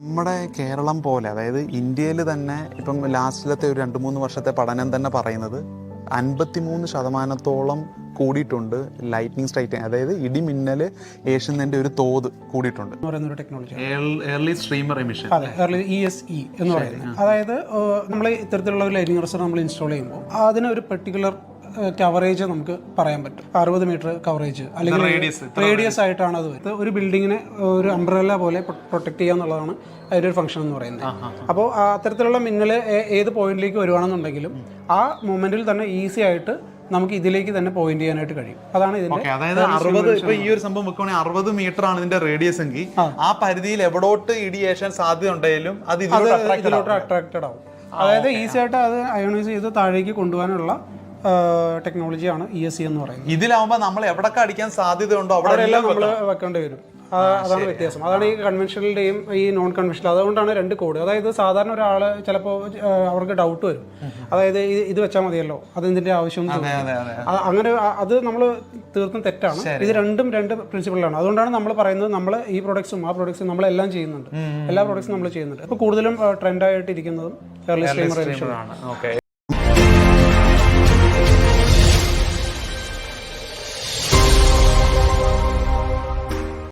നമ്മുടെ കേരളം പോലെ അതായത് ഇന്ത്യയിൽ തന്നെ ഇപ്പം ലാസ്റ്റിലത്തെ ഒരു രണ്ട് മൂന്ന് വർഷത്തെ പഠനം തന്നെ പറയുന്നത് അൻപത്തിമൂന്ന് ശതമാനത്തോളം കൂടിയിട്ടുണ്ട് ലൈറ്റിംഗ് സ്ട്രൈറ്റ് അതായത് ഇടിമിന്നൽ ഏഷ്യന്റെ ഒരു തോത് കൂടിയിട്ടുണ്ട്. എന്ന് പറയുന്ന ഒരു technology early streamer emission E S E എന്ന് പറയുന്നത്. അതായത് നമ്മൾ ഇത്തരത്തിലുള്ള ഒരു ലൈറ്റിംഗ് റിസർ നമ്മൾ ഇൻസ്റ്റാൾ ചെയ്യുമ്പോൾ അതിന് ഒരു പെർട്ടിക്കുലർ കവറേജ് നമുക്ക് പറയാൻ പറ്റും. അറുപത് മീറ്റർ കവറേജ് അല്ലെങ്കിൽ റേഡിയസ് ആയിട്ടാണ് അത് വരുന്നത്. ഒരു ബിൽഡിങ്ങിനെ ഒരു അംബ്രല്ല പോലെ പ്രൊട്ടക്ട് ചെയ്യുക എന്നുള്ളതാണ് അതിന്റെ ഒരു ഫംഗ്ഷൻ എന്ന് പറയുന്നത്. അപ്പോൾ അത്തരത്തിലുള്ള മിന്നൽ ഏത് പോയിന്റിലേക്ക് വരുവാണെന്നുണ്ടെങ്കിലും ആ മൊമെന്റിൽ തന്നെ ഈസി ആയിട്ട് നമുക്ക് ഇതിലേക്ക് തന്നെ പോയിന്റ് ചെയ്യാനായിട്ട് കഴിയും. അതാണ് ഇതിന്റെ അതായത് അറുപത് ഇപ്പൊ ഈ ഒരു സംഭവം വെക്കുവാണെങ്കിൽ അറുപത് മീറ്റർ ആണ് ഇതിന്റെ റേഡിയസ് എങ്കിൽ ആ. പരിധിയിൽ എവിടോട്ട് ഇഡിയേഷൻ സാധ്യത ഉണ്ടെങ്കിലും അത് ഇതിലോട്ട് അട്രാക്റ്റഡ് ആവും. അതായത് ഈസി ആയിട്ട് അത് അയോണൈസ് ചെയ്ത് താഴേക്ക് കൊണ്ടുപോകാനുള്ള ടെക്നോളജിയാണ് ഇ എസ് സി എന്ന് പറയുന്നത്. ഇതിലാവുമ്പോൾ നമ്മൾ എവിടൊക്കെ അടിക്കാൻ സാധ്യതയുണ്ടോ അവിടെ അവിടെയെല്ലാം നമ്മൾ വെക്കേണ്ടി വരും. അതാണ് വ്യത്യാസം. അതാണ് ഈ കൺവെൻഷണലിന്റെയും ഈ നോൺ കൺവെൻഷണൽ അതുകൊണ്ടാണ് രണ്ട് കോഡ് അതായത് സാധാരണ ഒരാൾ ചിലപ്പോൾ അവർക്ക് ഡൗട്ട് വരും. അതായത് ഇത് വെച്ചാൽ മതിയല്ലോ ആവശ്യം അതെ അതെ ആ- അങ്ങനെ അത് നമ്മൾ തീർത്തും തെറ്റാണ്. ഇത് രണ്ടും രണ്ട് പ്രിൻസിപ്പിളാണ് അതുകൊണ്ടാണ് നമ്മൾ പറയുന്നത് നമ്മൾ ഈ പ്രോഡക്ട്സും ആ പ്രോഡക്ട്സും നമ്മളെല്ലാം ചെയ്യുന്നുണ്ട്. എല്ലാ പ്രോഡക്ട്സും നമ്മൾ ചെയ്യുന്നുണ്ട്. ഇപ്പോൾ കൂടുതലും ട്രെൻഡായിട്ട് ഇരിക്കുന്നതും early streamer edition. ഓക്കെ